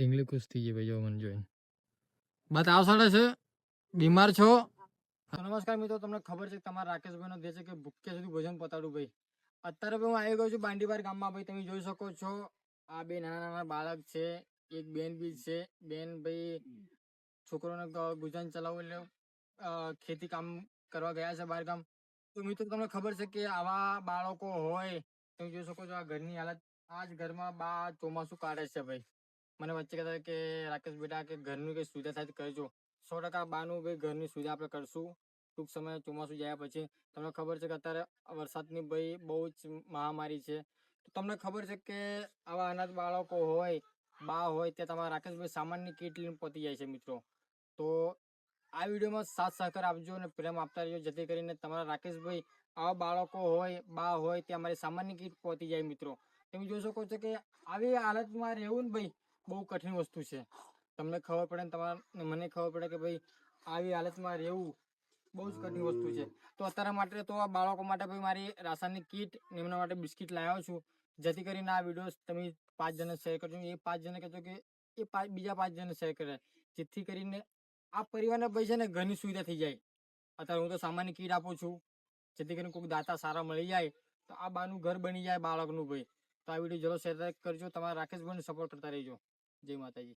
ઢીંગલી ખુશ થઈ ગઈ ભાઈ, જો મને જોઈને. બાત આવસાડે છે. બીમાર છો? નમસ્કાર મિત્રો, તમને ખબર છે તમારા રાકેશભાઈનો દે છે કે ભૂખ્યા સુધી ભોજન પતાડું ભાઈ. અત્યારે હું આવી ગયો છું બાંડીબાર ગામમાં ભાઈ, તમે જોઈ શકો છો. આ બે નાના નાના બાળક છે, એક બેન બી છે. બેન ભાઈ છોકરોને ગુજરાન ચલાવવું એટલે ખેતી કામ કરવા ગયા છે બહાર ગામ. તો મિત્રો, તમને ખબર છે કે આવા બાળકો હોય, તમે જોઈ શકો છો આ ઘરની હાલત. આ જ ઘરમાં બા ચોમાસું કાઢે છે ભાઈ. મને વચ્ચે કહેતા કે રાકેશ બેટા કે ઘરનું કંઈ સુવિધા થાય કરજો સો ટકા બાનું ભાઈ ઘરની સુવિધા આપણે કરશું. ટૂંક સમયે ચોમાસું જાય પછી તમને ખબર છે કે અત્યારે વરસાદની ભાઈ બહુ જ મહામારી છે. તો તમને ખબર છે કે આવા અનાથ બાળકો હોય, બા હોય તે તમારા રાકેશભાઈ સામાનની કીટ લઈને પહોંચી જાય છે મિત્રો. તો આ વિડીયોમાં સાથ સહકાર આપજો અને પ્રેમ આપતા રહેજો, જેથી કરીને તમારા રાકેશભાઈ આવા બાળકો હોય, બા હોય તે અમારી સામાન્ય કીટ પહોંચી જાય મિત્રો. તમે જોઈ શકો છો કે આવી હાલતમાં રહેવું ને ભાઈ બહુ કઠિન વસ્તુ છે. તમને ખબર પડે ને તમારા, મને ખબર પડે કે ભાઈ આવી હાલતમાં રહેવું બહુ જ કઠિન વસ્તુ છે. તો અત્યારે માટે તો આ બાળકો માટે ભાઈ મારી રાસાયણિક કીટ એમના માટે બિસ્કિટ લાવ્યો છું. જેથી કરીને આ વીડિયો તમે પાંચ જણને શેર કરજો એ પાંચ જણને કહેજો કે એ બીજા પાંચ જણને શેર કરે. જેથી કરીને આ પરિવારને ભાઈ છે ને ઘણી સુવિધા થઈ જાય. અત્યારે હું તો સામાન્ય કીટ આપું છું. જેથી કરીને કોઈક દાતા સારા મળી જાય, તો આ બાનું ઘર બની જાય બાળકનું ભાઈ. તો આ વીડિયો જરૂર શેર કરજો. તમારા રાકેશભાઈને સપોર્ટ કરતા રહેજો. જય માતાજી.